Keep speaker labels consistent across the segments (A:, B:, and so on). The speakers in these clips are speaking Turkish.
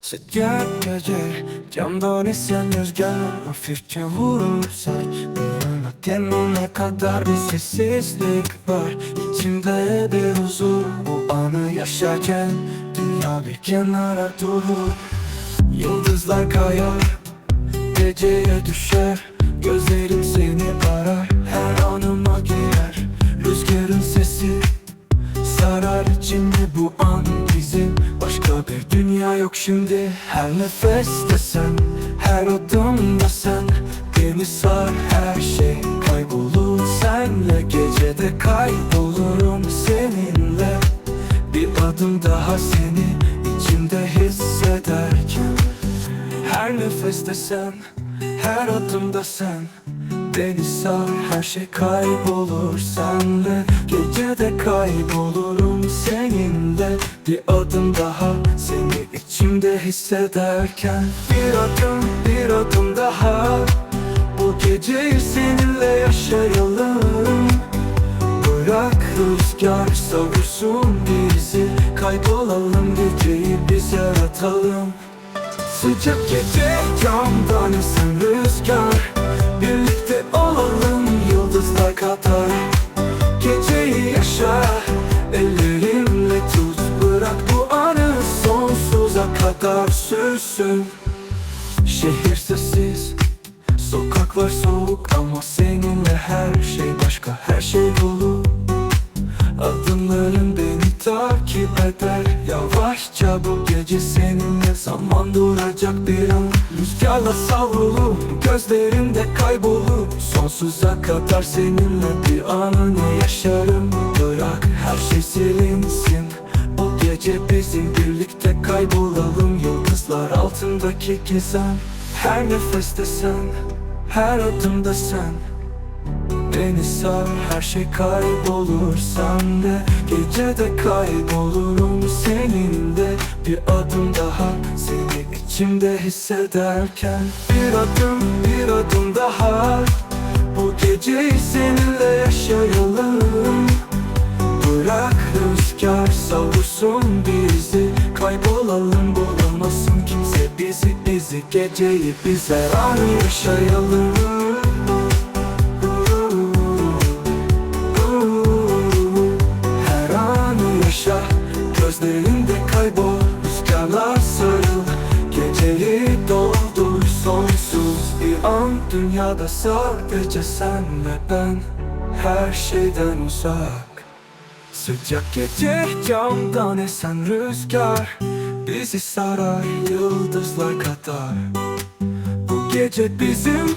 A: Sıcak gece camdan esen rüzgar Hafifçe vurur saçlarına Kendine kadar bir sessizlik var İçimde bir huzur Bu anı yaşarken Dünya bir kenara durur Yıldızlar kayar Geceye düşer Gözlerim seni arar şimdi Her nefeste sen Her adımda sen. Beni sar her şey Kaybolur senle. Gecede kaybolurum seninle. Bir adım daha seni içimde hissederken. Her nefeste sen Her adımda sen. Beni sar her şey kaybolur senle. Gecede kaybolurum seninle. Bir adım hissederken Bir adım bir adım daha. Bu geceyi seninle yaşayalım. Bırak rüzgar savursun bizi. Kaybolalım geceyi biz yaratalım. Sıcak gece camdan esen rüzgar. Birlikte sürsün Şehir sessiz Sokaklar soğuk ama seninle her şey başka her şey dolu. Adımların beni takip eder. Yavaşça bu gece seninle zaman duracak bir an. Rüzgarla savrulur gözlerimde kaybolur. Sonsuza kadar seninle bir anını yaşarım. Bırak her şey silinsin. O gece bizim birlikte kaybolalım Yıldızlar altındaki gizem Her nefeste sen Her adımda sen. Beni sar her şey kaybolur sende. Gecede kaybolurum seninle. Bir adım daha seni içimde hissederken. Bir adım bir adım daha. Bu geceyi seninle yaşayalım. Bırak rüzgar savursun bizi Kaybolalım bulamasın kimse bizi. Bizi Geceyi biz her an yaşayalım. Her anı yaşa Gözlerinde kaybol Rüzgarlar sarıl. Geceyi doldur sonsuz bir an. Dünyada sadece sen ve ben Her şeyden uzak Sıcak gece camdan esen rüzgar. Bizi sarar yıldızlar kadar. Bu gece bizim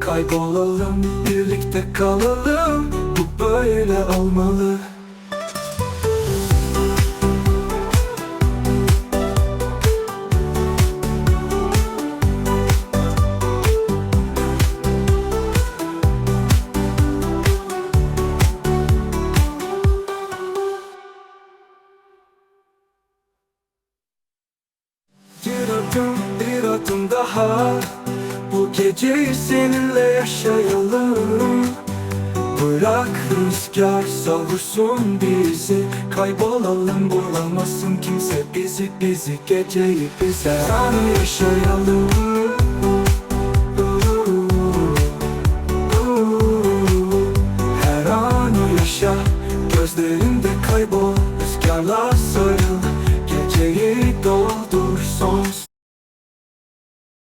A: Kaybolalım birlikte kalalım. Bu böyle olmalı adım bir adım daha. Bu geceyi seninle yaşayalım. Bırak rüzgar savursun bizi. Kaybolalım bulamasın kimse bizi bizi Geceyi bize. Anı yaşayalım. Her anı yaşa Gözlerinde kaybol Rüzgarlar sarı